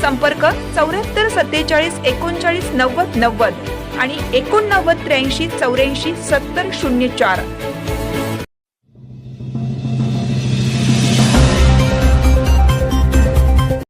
संपर्क चौऱ्याहत्तर सत्तेचाळीस एकोणचाळीस नव्वद नव्वद आणि एकोणनव्वद त्र्याऐंशी चौऱ्याऐंशी सत्तर शून्य चार.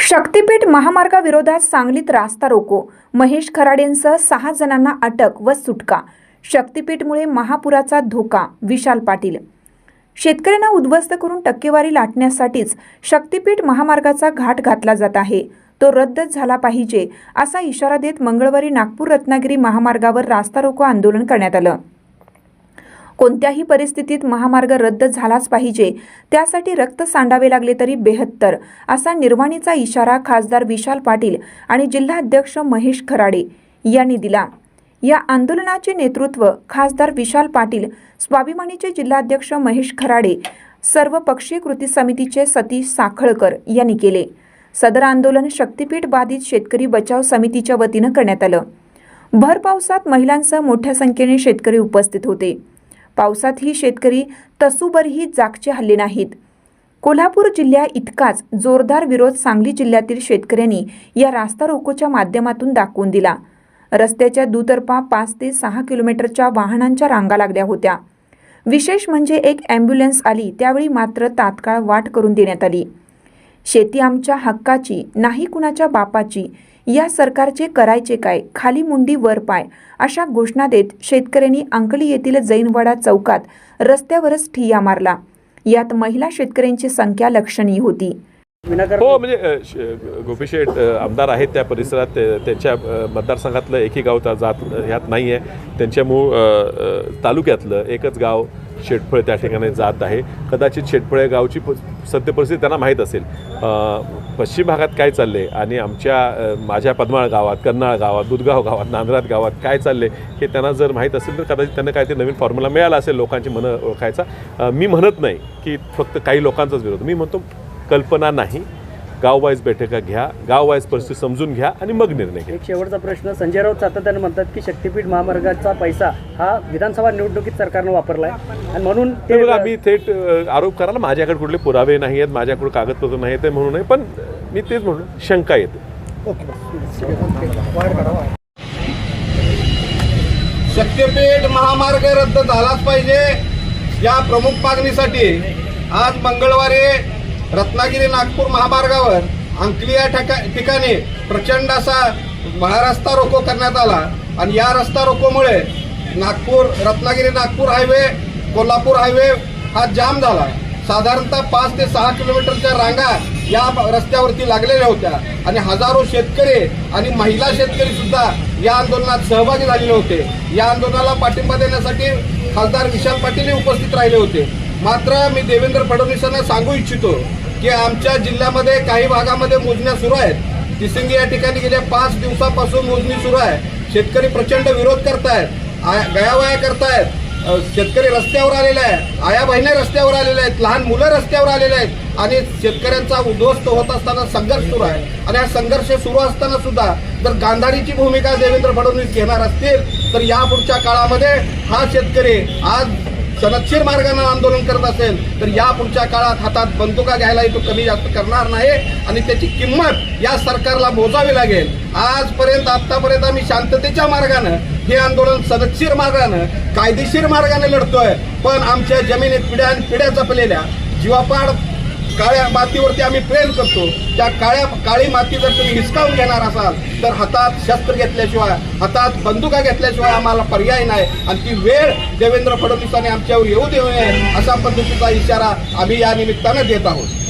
शक्तीपीठ महामार्गाविरोधात सांगलीत रास्ता रोको. महेश खराडेंसह सहा जणांना अटक व सुटका. शक्तीपीठमुळे महापुराचा धोका विशाल पाटील. शेतकऱ्यांना उद्ध्वस्त करून टक्केवारी लाटण्यासाठीच शक्तीपीठ महामार्गाचा घाट घातला जात आहे. तो रद्दच झाला पाहिजे असा इशारा देत मंगळवारी नागपूर रत्नागिरी महामार्गावर रास्ता रोको आंदोलन करण्यात आलं. कोणत्याही परिस्थितीत महामार्ग रद्द झालाच पाहिजे त्यासाठी रक्त सांडावे लागले तरी बेहत्तर असा निर्वाणीचा इशारा खासदार विशाल पाटील आणि जिल्हाध्यक्ष महेश खराडे यांनी दिला. या आंदोलनाचे नेतृत्व खासदार विशाल पाटील स्वाभिमानीचे जिल्हाध्यक्ष महेश खराडे सर्व पक्षीय कृती समितीचे सतीश साखळकर यांनी केले. सदर आंदोलन शक्तीपीठ बाधित शेतकरी बचाव समितीच्या वतीनं करण्यात आलं. भर पावसात महिलांसह मोठ्या संख्येने शेतकरी उपस्थित होते. पावसातही शेतकरी तसूबरही जागचे हल्ले नाहीत. कोल्हापूर जिल्ह्या इतकाच जोरदार विरोध सांगली जिल्ह्यातील शेतकऱ्यांनी या रास्ता रोकोच्या माध्यमातून दाखवून दिला. रस्त्याच्या दुतर्फा पाच ते सहा किलोमीटरच्या वाहनांच्या रांगा लागल्या होत्या. विशेष म्हणजे एक ॲम्ब्युलन्स आली त्यावेळी मात्र तात्काळ वाट करून देण्यात आली. शेती आमच्या हक्काची नाही कुणाच्या बापाची. या सरकारचे करायचे काय? खाली मुंडी वर पाय. अशा घोषणा देत शेतकऱ्यांनी अंकली येथील जैनवाडा चौकात रस्त्यावरच ठिय्या मारला. यात महिला शेतकऱ्यांची संख्या लक्षणीय होती. हो म्हणजे अ, श- गोपी शेठ अ, आमदार आहेत त्या परिसरात. ते- त्यांच्या मतदारसंघातलं एकही गाव त्या जात ह्यात नाही आहे त्यांच्या मूळ तालुक्यातलं एकच गाव शेटफळ त्या ठिकाणी जात आहे. कदाचित शेटफळे गावची प- परिस्थिती त्यांना माहीत असेल. पश्चिम भागात काय चाललं आहे आणि आमच्या माझ्या पद्माळ गावात कर्नाळ गावात दुधगाव गावात नांदरात गावात काय चालले हे त्यांना जर माहीत असेल तर कदाचित त्यांना काहीतरी नवीन फॉर्म्युला मिळाला असेल लोकांची मनं ओळखायचा. मी म्हणत नाही की फक्त काही लोकांचाच विरोध. मी म्हणतो कल्पना नाही. गाववाईज बैठका घ्या गाववाईज परिस्थिती समजून घ्या आणि मग निर्णय घ्या. शेवटचा प्रश्न संजय राऊत सातत्याने म्हणतात की शक्तीपीठ महामार्गाचा पैसा हा विधानसभा निवडणुकीत सरकारनं वापरलाय. आणि म्हणून ते बघा मी थेट आरोप करायला माझ्याकडे कुठले पुरावे नाही आहेत माझ्याकडे कागदपत्र नाही आहेत म्हणून नाही पण मी तेच म्हणून शंका येते. शक्यपीठ महामार्ग रद्द झालाच पाहिजे. या प्रमुख मागणीसाठी आज मंगळवारी रत्नागिरी नागपूर महामार्गावर अंकली या ठिका ठिकाणी प्रचंड असा महारस्ता रोको करण्यात आला. आणि या रस्ता रोकोमुळे नागपूर रत्नागिरी नागपूर हायवे कोल्हापूर हायवे हा जाम झाला. साधारणतः पाच ते सहा किलोमीटरच्या रांगा या रस्त्यावरती लागलेल्या होत्या. आणि हजारो शेतकरी आणि महिला शेतकरी सुद्धा या आंदोलनात सहभागी झालेले होते. या आंदोलनाला पाठिंबा देण्यासाठी खासदार विशाल पाटील उपस्थित राहिले होते. मात्र मी देवेंद्र फडणवीसांना सांगू इच्छितो की आमच्या जिल्ह्यामध्ये काही भागामध्ये मोजण्या सुरू आहेत. तिसिंगी या ठिकाणी गेल्या पाच दिवसापासून मोजणी सुरू आहे. शेतकरी प्रचंड विरोध करतायत. गयावया करतायत. शेतकरी रस्त्यावर आलेले आहे आया बहिणी रस्त्यावर आलेल्या आहेत. लहान मुलं रस्त्यावर आलेले आहेत. आणि शेतकऱ्यांचा उद्ध्वस्त होत असताना संघर्ष सुरू आहे. आणि हा संघर्ष सुरू असताना सुद्धा जर गांधारीची भूमिका देवेंद्र फडणवीस घेणार असतील तर यापुढच्या काळामध्ये हा शेतकरी आज सनदशीर मार्गाने आंदोलन करत असेल तर या पुढच्या काळात हातात बंदुका घ्यायलाही तो कमी जास्त करणार नाही आणि त्याची किंमत या सरकारला मोजावी लागेल. आजपर्यंत आतापर्यंत आम्ही शांततेच्या मार्गानं हे आंदोलन सनदशीर मार्गानं कायदेशीर मार्गाने लढतोय. पण आमच्या जमिनीत पिढ्या पिढ्या जपलेल्या जीवापाड काळ्या मातीवरती आम्ही प्रेम करतो. त्या काळ्या काळी माती जर तुम्ही हिसकावून घेणार असाल तर हातात शस्त्र घेतल्याशिवाय हातात बंदुका घेतल्याशिवाय आम्हाला पर्याय नाही. आणि ती वेळ देवेंद्र फडणवीसांनी आमच्यावर येऊ देऊ नये अशा पद्धतीचा इशारा आम्ही या निमित्तानं देत आहोत.